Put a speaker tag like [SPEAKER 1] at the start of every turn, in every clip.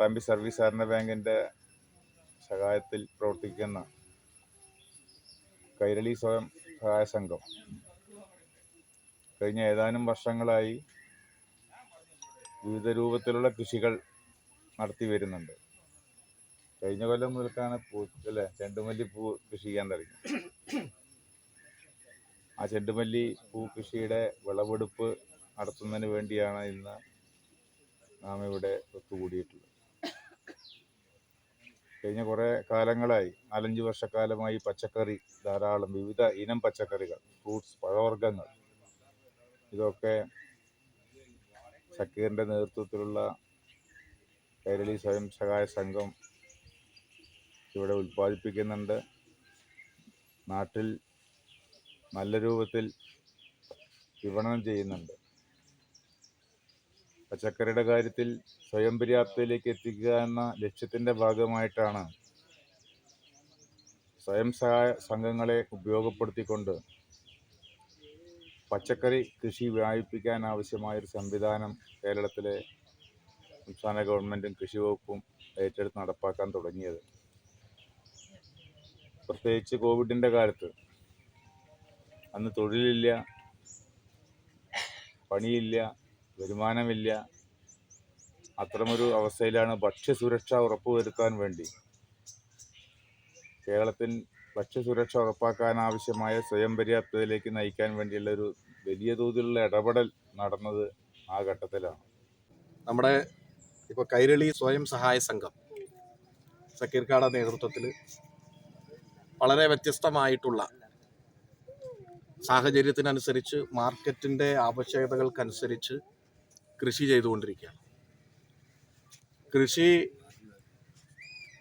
[SPEAKER 1] Pattambi service സഹകരണ ബാങ്കിന്റെ സഹായത്തിൽ പ്രവർത്തിക്കുന്ന കൈരളി സ്വയം സഹായ സംഘം. കഴിഞ്ഞ ഏതാനും വർഷങ്ങളായി വിവിധ രൂപത്തിലുള്ള കൃഷികൾ നടത്തി വരുന്നുണ്ട്. കഴിഞ്ഞ കൊല്ലം മുതൽക്കാണ് പൂ അല്ലേ ചെണ്ടുമല്ലി പൂ കൃഷി ചെയ്യാൻ തുടങ്ങി. ആ ചെണ്ടുമല്ലി പൂ കൃഷിയുടെ വിളവെടുപ്പ് നടത്തുന്നതിന് വേണ്ടിയാണ് ഇന്ന് നാം ഇവിടെ ഒത്തുകൂടിയിട്ടുള്ളത്. കഴിഞ്ഞ കുറേ കാലങ്ങളായി നാലഞ്ച് വർഷക്കാലമായി പച്ചക്കറി ധാരാളം വിവിധ ഇനം പച്ചക്കറികൾ ഫ്രൂട്ട്സ് പഴവർഗങ്ങൾ. ഇതൊക്കെ സക്കീറിന്റെ നേതൃത്വത്തിലുള്ള കേരളീ സ്വയം സഹായ സംഘം ഇവിടെ ഉൽപ്പാദിപ്പിക്കുന്നുണ്ട്. നാട്ടിൽ നല്ല രൂപത്തിൽ വിപണനം ചെയ്യുന്നുണ്ട്. പച്ചക്കറിയുടെ കാര്യത്തിൽ സ്വയം പര്യാപ്തയിലേക്ക് എത്തിക്കുക എന്ന ലക്ഷ്യത്തിന്റെ ഭാഗമായിട്ടാണ് സ്വയം സഹായ സംഘങ്ങളെ ഉപയോഗപ്പെടുത്തിക്കൊണ്ട് പച്ചക്കറി കൃഷി വ്യാപിപ്പിക്കാൻ ആവശ്യമായൊരു സംവിധാനം കേരളത്തിലെ സംസ്ഥാന ഗവൺമെന്റും കൃഷി വകുപ്പും ഏറ്റെടുത്ത് നടപ്പാക്കാൻ തുടങ്ങിയത്. പ്രത്യേകിച്ച് കോവിഡിന്റെ കാലത്ത് അന്ന് തൊഴിലില്ല പണിയില്ല വരുമാനമില്ല. അത്തരമൊരു അവസ്ഥയിലാണ് ഭക്ഷ്യസുരക്ഷ ഉറപ്പുവരുത്താൻ വേണ്ടി. കേരളത്തിൽ ഭക്ഷ്യസുരക്ഷ ഉറപ്പാക്കാൻ ആവശ്യമായ സ്വയം പര്യാപ്തതയിലേക്ക് നയിക്കാൻ വേണ്ടിയുള്ള ഒരു വലിയ തോതിലുള്ള ഇടപെടൽ നടന്നത് ആ ഘട്ടത്തിലാണ്.
[SPEAKER 2] നമ്മുടെ ഇപ്പോൾ കൈരളി സ്വയം സഹായ സംഘം സക്കീർക്കാട നേതൃത്വത്തിൽ വളരെ വ്യത്യസ്തമായിട്ടുള്ള സാഹചര്യത്തിനനുസരിച്ച് മാർക്കറ്റിന്റെ ആവശ്യകതകൾക്കനുസരിച്ച് കൃഷി ചെയ്തുകൊണ്ടിരിക്കുകയാണ്. കൃഷി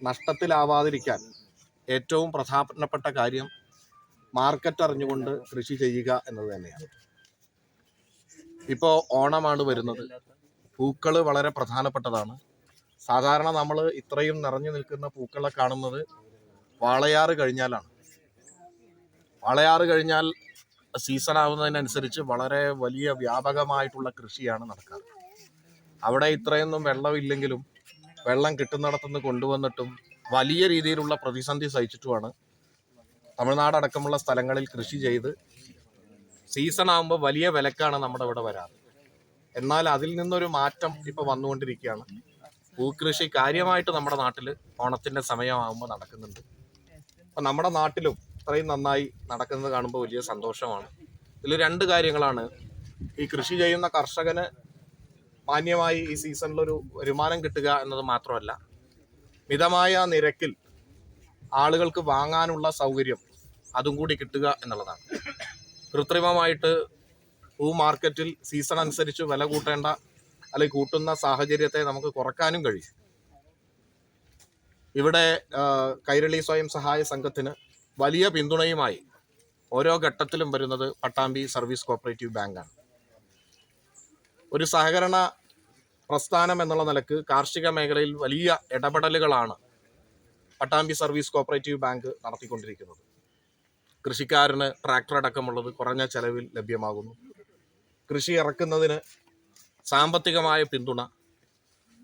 [SPEAKER 2] നഷ്ടത്തിലാവാതിരിക്കാൻ ഏറ്റവും പ്രധാനപ്പെട്ട കാര്യം മാർക്കറ്റ് അറിഞ്ഞുകൊണ്ട് കൃഷി ചെയ്യുക എന്നത് തന്നെയാണ്. ഇപ്പോൾ ഓണമാണ് വരുന്നത്. പൂക്കൾ വളരെ പ്രധാനപ്പെട്ടതാണ്. സാധാരണ നമ്മൾ ഇത്രയും നിറഞ്ഞു നിൽക്കുന്ന പൂക്കളെ കാണുന്നത് വാളയാറ് കഴിഞ്ഞാലാണ്. വാളയാറ് കഴിഞ്ഞാൽ സീസൺ ആവുന്നതിനനുസരിച്ച് വളരെ വലിയ വ്യാപകമായിട്ടുള്ള കൃഷിയാണ് നടക്കാറ്. അവിടെ ഇത്രയൊന്നും വെള്ളമില്ലെങ്കിലും വെള്ളം കിട്ടുന്നിടത്തുനിന്ന് കൊണ്ടുവന്നിട്ടും വലിയ രീതിയിലുള്ള പ്രതിസന്ധി സഹിച്ചിട്ടുമാണ് തമിഴ്നാട് അടക്കമുള്ള സ്ഥലങ്ങളിൽ കൃഷി ചെയ്ത് സീസൺ ആകുമ്പോൾ വലിയ വിലക്കാണ് നമ്മുടെ ഇവിടെ വരാറ്. എന്നാൽ അതിൽ നിന്നൊരു മാറ്റം ഇപ്പോൾ വന്നുകൊണ്ടിരിക്കുകയാണ്. പൂക്കൃഷി കാര്യമായിട്ട് നമ്മുടെ നാട്ടിൽ ഓണത്തിന്റെ സമയമാകുമ്പോൾ നടക്കുന്നുണ്ട്. അപ്പം നമ്മുടെ നാട്ടിലും ഇത്രയും നന്നായി നടക്കുന്നത് കാണുമ്പോൾ വലിയ സന്തോഷമാണ്. ഇതിൽ രണ്ട് കാര്യങ്ങളാണ്. ഈ കൃഷി ചെയ്യുന്ന കർഷകന് മാന്യമായി ഈ സീസണിലൊരു വരുമാനം കിട്ടുക എന്നത് മാത്രമല്ല മിതമായ നിരക്കിൽ ആളുകൾക്ക് വാങ്ങാനുള്ള സൗകര്യം അതും കൂടി കിട്ടുക എന്നുള്ളതാണ്. കൃത്രിമമായിട്ട് പൂ മാർക്കറ്റിൽ സീസൺ അനുസരിച്ച് വില കൂട്ടേണ്ട അല്ലെങ്കിൽ കൂട്ടുന്ന സാഹചര്യത്തെ നമുക്ക് കുറക്കാനും കഴിയും. ഇവിടെ കൈരളി സ്വയം സഹായ സംഘത്തിന് വലിയ പിന്തുണയുമായി ഓരോ ഘട്ടത്തിലും വരുന്നത് പട്ടാമ്പി സർവീസ് കോപ്പറേറ്റീവ് ബാങ്കാണ്. ഒരു സഹകരണ പ്രസ്ഥാനം എന്നുള്ള നിലയ്ക്ക് കാർഷിക മേഖലയിൽ വലിയ ഇടപെടലുകളാണ് പട്ടാമ്പി സർവീസ് കോപ്പറേറ്റീവ് ബാങ്ക് നടത്തിക്കൊണ്ടിരിക്കുന്നത്. കൃഷിക്കാരന് ട്രാക്ടർ അടക്കമുള്ളത് കുറഞ്ഞ ചെലവിൽ ലഭ്യമാകുന്നു. കൃഷി ഇറക്കുന്നതിന് സാമ്പത്തികമായ പിന്തുണ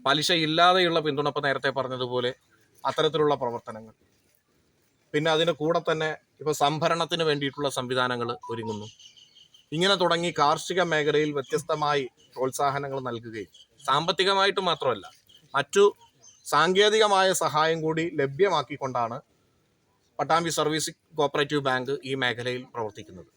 [SPEAKER 2] പലിശ ഇല്ലാതെയുള്ള പിന്തുണ ഇപ്പം നേരത്തെ പറഞ്ഞതുപോലെ അത്തരത്തിലുള്ള പ്രവർത്തനങ്ങൾ. പിന്നെ അതിന് കൂടെ തന്നെ ഇപ്പോൾ സംഭരണത്തിന് വേണ്ടിയിട്ടുള്ള സംവിധാനങ്ങൾ ഒരുങ്ങുന്നു. ഇങ്ങനെ തുടങ്ങി കാർഷിക മേഖലയിൽ വ്യത്യസ്തമായി പ്രോത്സാഹനങ്ങൾ നൽകുകയും സാമ്പത്തികമായിട്ട് മാത്രമല്ല മറ്റു സാങ്കേതികമായ സഹായം കൂടി ലഭ്യമാക്കിക്കൊണ്ടാണ് പട്ടാമ്പി സർവീസ് കോപ്പറേറ്റീവ് ബാങ്ക് ഈ മേഖലയിൽ പ്രവർത്തിക്കുന്നത്.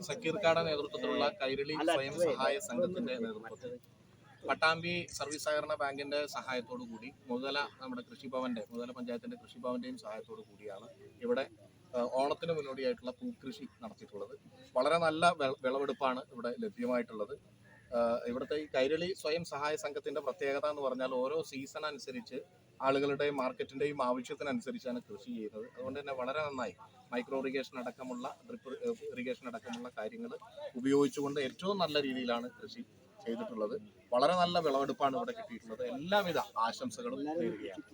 [SPEAKER 2] സക്കീർക്കാട് നേതൃത്വത്തിലുള്ള കൈരളി സ്വയം സഹായ സംഘത്തിന്റെ നേതൃത്വത്തിൽ. പട്ടാമ്പി സർവീസ് സഹകരണ ബാങ്കിന്റെ സഹായത്തോടു കൂടി മുതല നമ്മുടെ കൃഷിഭവന്റെ മുതല പഞ്ചായത്തിന്റെ കൃഷിഭവന്റെയും സഹായത്തോടു കൂടിയാണ് ഇവിടെ ഓണത്തിന് മുന്നോടിയായിട്ടുള്ള പൂക്കൃഷി നടത്തിയിട്ടുള്ളത്. വളരെ നല്ല വിളവെടുപ്പാണ് ഇവിടെ ലഭ്യമായിട്ടുള്ളത്. ഇവിടുത്തെ ഈ കൈരളി സ്വയം സഹായ സംഘത്തിന്റെ പ്രത്യേകത എന്ന് പറഞ്ഞാൽ ഓരോ സീസൺ അനുസരിച്ച് ആളുകളുടെയും മാർക്കറ്റിന്റെയും ആവശ്യത്തിനനുസരിച്ചാണ് കൃഷി ചെയ്യുന്നത്. അതുകൊണ്ട് തന്നെ വളരെ നന്നായി മൈക്രോ ഇറിഗേഷൻ അടക്കമുള്ള ഡ്രിപ്പ് ഇറിഗേഷൻ അടക്കമുള്ള കാര്യങ്ങൾ ഉപയോഗിച്ചുകൊണ്ട് ഏറ്റവും നല്ല രീതിയിലാണ് കൃഷി ചെയ്തിട്ടുള്ളത്. വളരെ നല്ല വിളവെടുപ്പാണ് ഇവിടെ കിട്ടിയിട്ടുള്ളത്. എല്ലാവിധ ആശംസകളും നേരുകയാണ്.